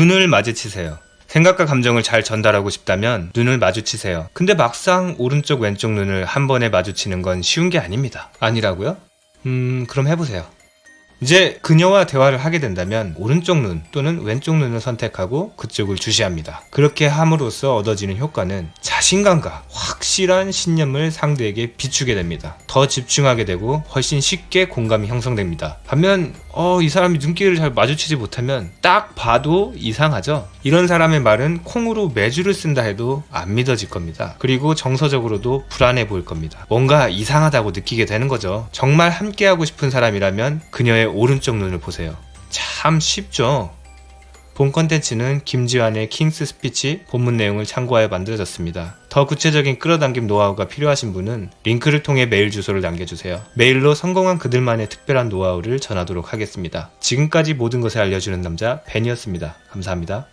눈을 마주치세요. 생각과 감정을 잘 전달하고 싶다면 눈을 마주치세요. 근데 막상 오른쪽 왼쪽 눈을 한 번에 마주치는 건 쉬운 게 아닙니다. 아니라고요? 음, 그럼 해보세요. 이제 그녀와 대화를 하게 된다면 오른쪽 눈 또는 왼쪽 눈을 선택하고 그쪽을 주시합니다. 그렇게 함으로써 얻어지는 효과는 자신감과 확실한 신념을 상대에게 비추게 됩니다. 더 집중하게 되고 훨씬 쉽게 공감이 형성됩니다. 반면 어, 이 사람이 눈길을 잘 마주치지 못하면 딱 봐도 이상하죠. 이런 사람의 말은 콩으로 매주를 쓴다 해도 안 믿어질 겁니다. 그리고 정서적으로도 불안해 보일 겁니다. 뭔가 이상하다고 느끼게 되는 거죠. 정말 함께하고 싶은 사람이라면 그녀의 오른쪽 눈을 보세요. 참 쉽죠? 본 컨텐츠는 김지환의 킹스 스피치 본문 내용을 참고하여 만들어졌습니다. 더 구체적인 끌어당김 노하우가 필요하신 분은 링크를 통해 메일 주소를 남겨주세요. 메일로 성공한 그들만의 특별한 노하우를 전하도록 하겠습니다. 지금까지 모든 것을 알려주는 남자 벤이었습니다. 감사합니다.